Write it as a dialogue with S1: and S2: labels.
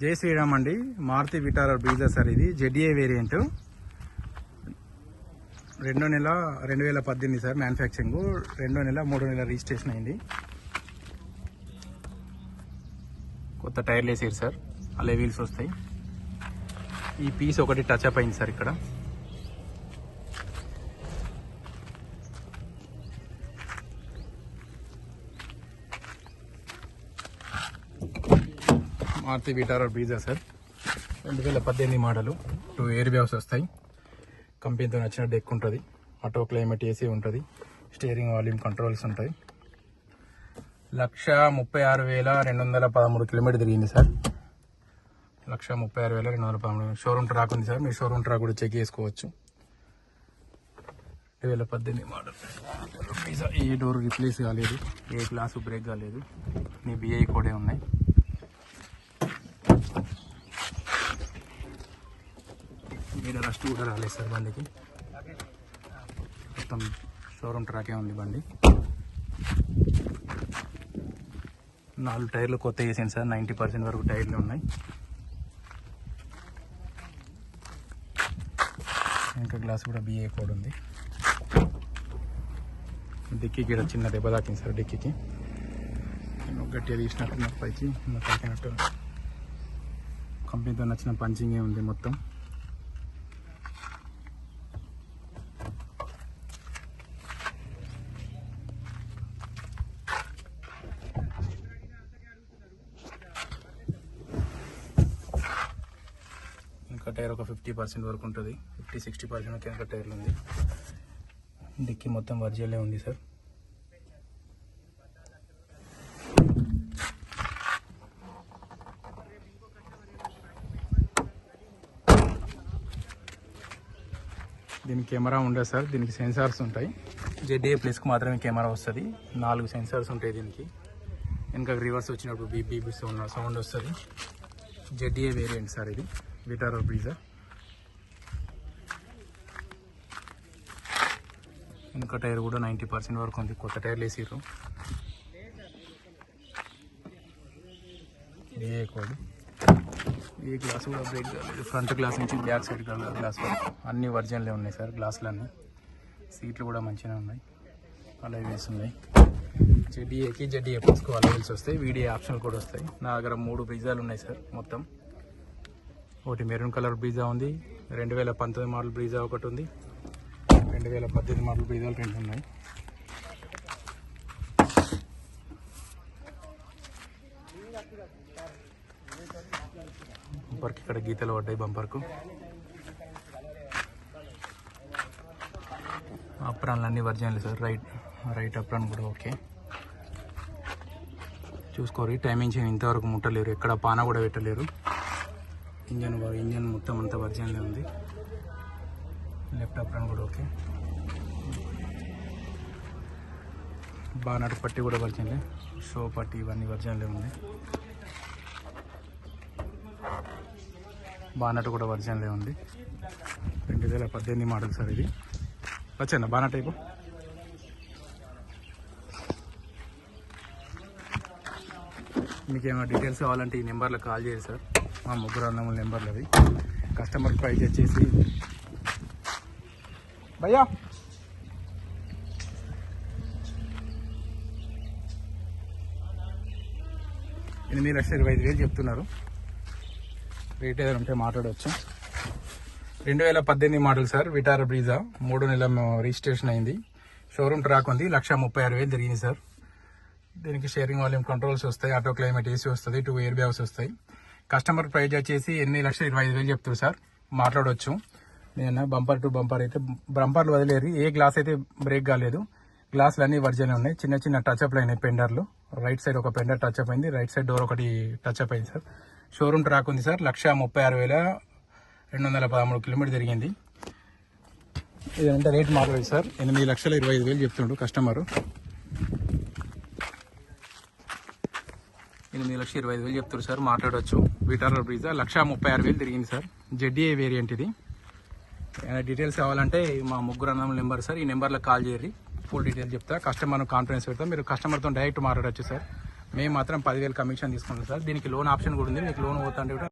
S1: జై శ్రీరామ్ అండి. Maruti Vitara Brezza sir ఇది. Z A variant. రెండో నెల రెండు వేల పద్దెనిమిది సార్ మ్యానుఫ్యాక్చరింగ్. రెండో నెల మూడో నెల రిజిస్ట్రేషన్ అయింది. కొత్త టైర్లు వేసారు సార్. అలా వీల్స్ వస్తాయి. ఈ పీస్ ఒకటి టచ్ అప్ అయింది సార్ ఇక్కడ. Maruti Vitara Brezza sir. రెండు వేల పద్దెనిమిది మోడలు టూ ఎయిర్ బ్యాగ్స్ వస్తాయి. కంపెనీతో నచ్చిన డెక్ ఉంటుంది. ఆటో క్లైమేట్ ఏసీ ఉంటుంది. స్టీరింగ్ వాల్యూమ్ కంట్రోల్స్ ఉంటాయి. లక్ష ముప్పై ఆరు వేల రెండు వందల పదమూడు కిలోమీటర్ తిరిగింది సార్. లక్ష ముప్పై ఆరు వేల రెండు వందల పదమూడు షోరూమ్ ట్రాక్ ఉంది సార్. మీరు షోరూమ్ ట్రాక్ కూడా చెక్ చేసుకోవచ్చు. రెండు వేల పద్దెనిమిది మోడల్ ఏ డోర్ రిప్లేస్ కాలేదు. ఏ గ్లాసు బ్రేక్ కాలేదు. నీ బిఐ కోడే ఉన్నాయి. మీద రస్ట్ కూడా రాలేదు సార్ బండికి. మొత్తం షోరూమ్ ట్రాకే ఉంది బండి. నాలుగు టైర్లు కొత్త వేసాను సార్ నైంటీ పర్సెంట్ వరకు టైర్లు ఉన్నాయి. ఇంకా గ్లాస్ కూడా బిఏ కోడ్ ఉంది. డిక్కీకి ఇక్కడ చిన్న దెబ్బ తాకింది సార్ డిక్కీకి. నేను గట్టిగా తీసినట్టు పైకి తాకినట్టు కంపెనీతో నచ్చిన పంచింగే ఉంది మొత్తం. ఇంకా టైర్ ఒక ఫిఫ్టీ పర్సెంట్ వరకు ఉంటుంది. ఫిఫ్టీ సిక్స్టీ పర్సెంట్ వెనక టైర్లు ఉంది. డిక్కీ మొత్తం వర్జియలే ఉంది సార్. దీనికి కెమెరా ఉండదు సార్? దీనికి సెన్సార్స్ ఉంటాయి. జెడ్ఏ ప్లస్కి మాత్రమే కెమెరా వస్తుంది. నాలుగు సెన్సార్స్ ఉంటాయి దీనికి. వెనక రివర్స్ వచ్చినప్పుడు బీపీ సౌండ్ సౌండ్ వస్తుంది. జెడ్ఏ వేరియంట్ సార్ ఇది. Vitaro Breezer. వెనక టైర్ కూడా నైంటీ పర్సెంట్ వరకు ఉంది. కొత్త టైర్లు వేసిర్రు. ఏ కోడ్? ఈ గ్లాస్ కూడా బ్రేక్ కాలేదు. ఫ్రంట్ గ్లాస్ నుంచి బ్యాక్ సైడ్ గ్లాస్ వరకు. అన్ని వర్జన్లే ఉన్నాయి సార్ గ్లాసులు అన్నీ సీట్లు కూడా మంచిగా ఉన్నాయి. అలా వేస్తున్నాయి జెడ్డీఏకి జెడ్డీఏ ప్లస్కు అలవెల్స్ వస్తాయి. వీడియో ఆప్షన్లు కూడా వస్తాయి. నా దగ్గర మూడు బ్రిజాలు ఉన్నాయి సార్ మొత్తం. ఒకటి మెరూన్ కలర్ బ్రీజా ఉంది. రెండు వేల పంతొమ్మిది మోడల్ బ్రీజా ఒకటి ఉంది. రెండు వేల పద్దెనిమిది మోడల్ బ్రీజాలు రెండు ఉన్నాయి. బంపర్కి ఇక్కడ గీతలు పడ్డాయి బంపర్కు. అప్రాన్లు అన్ని వర్జన్లు సార్. రైట్ రైట్ అప్రాన్ కూడా ఓకే. చూసుకోరు టైమింగ్ చేయని ఇంతవరకు ముట్టలేరు. ఎక్కడ పాన కూడా పెట్టలేరు. ఇంజన్ ఇంజన్ మొత్తం అంతా వర్జన్లే ఉంది. లెఫ్ట్ అప్రాన్ కూడా ఓకే. బానట్ పట్టి కూడా వర్జన్లే షో పట్టి ఇవన్నీ వర్జన్లే ఉంది. బానట్ కూడా వర్జన్లే ఉంది. రెండు వేల పద్దెనిమిది మోడల్ సార్ ఇది. వచ్చాను బానట్ టైపు? మీకు ఏమైనా డీటెయిల్స్ కావాలంటే ఈ నెంబర్లో కాల్ చేయండి సార్. మా ముగ్గురు అన్నముల నెంబర్లు అవి. కస్టమర్ ప్రైజ్ వచ్చేసి. భయ్యా! ఎనిమిది లక్షల ఇరవై ఐదు వేలు చెప్తున్నారు. రేట్ ఏదైనా ఉంటే మాట్లాడవచ్చు రెండు వేల పద్దెనిమిది మోడల్ సార్ విటార్ బ్రీజా. మూడు నెలల రిజిస్ట్రేషన్ అయింది. షోరూమ్ ట్రాక్ ఉంది లక్ష ముప్పై ఆరు వేలు తిరిగింది సార్. దీనికి షేరింగ్ వాల్యూమ్ కంట్రోల్స్ వస్తాయి ఆటో క్లైమేట్ ఏసీ వస్తుంది టూ ఎయిర్ బ్యాగ్స్ వస్తాయి. కస్టమర్ ప్రైజ్ వచ్చేసి ఎన్ని లక్షల ఇరవై ఐదు వేలు చెప్తారు సార్. మాట్లాడవచ్చు నేను బంపర్ టు బంపర్ అయితే బంపర్లు వదిలేరు. ఏ గ్లాస్ అయితే బ్రేక్ కాలేదు. గ్లాసులు అన్ని వర్జన్ ఉన్నాయి. చిన్న చిన్న టచ్అప్ అయినాయి పెండర్లు. రైట్ సైడ్ ఒక పెండర్ టచ్ అప్ అయింది. రైట్ సైడ్ డోర్ ఒకటి టచ్ అప్ అయింది సార్. షోరూమ్ ట్రాక్ ఉంది సార్. లక్ష ముప్పై ఆరు వేల రెండు వందల పదమూడు కిలోమీటర్ తిరిగింది ఇదంటే రేట్ మాట్లాడదు సార్. ఎనిమిది లక్షల ఇరవై ఐదు వేలు చెప్తుండ్రు కస్టమరు. ఎనిమిది లక్షల ఇరవై ఐదు వేలు చెప్తారు సార్. మాట్లాడవచ్చు విటారల్ బ్రీజా లక్ష ముప్పై ఆరు వేలు తిరిగింది సార్. జెడ్డీఏ వేరియంట్ ఇది. ఏమైనా డీటెయిల్స్ కావాలంటే మా ముగ్గురు అన్నం నెంబర్ సార్. ఈ నెంబర్లో కాల్ చేయరు ఫుల్ డీటెయిల్స్ చెప్తా. కస్టమర్ కాన్ఫరెన్స్ పెడతాం. మీరు కస్టమర్తో డైరెక్ట్ మాట్లాడచ్చు సార్. మేము మాత్రం పదివేలు కమిషన్ తీసుకుంటాం సార్. దీనికి లోన్ ఆప్షన్ కూడా ఉంది. మీకు లోన్ పోతుంటే కూడా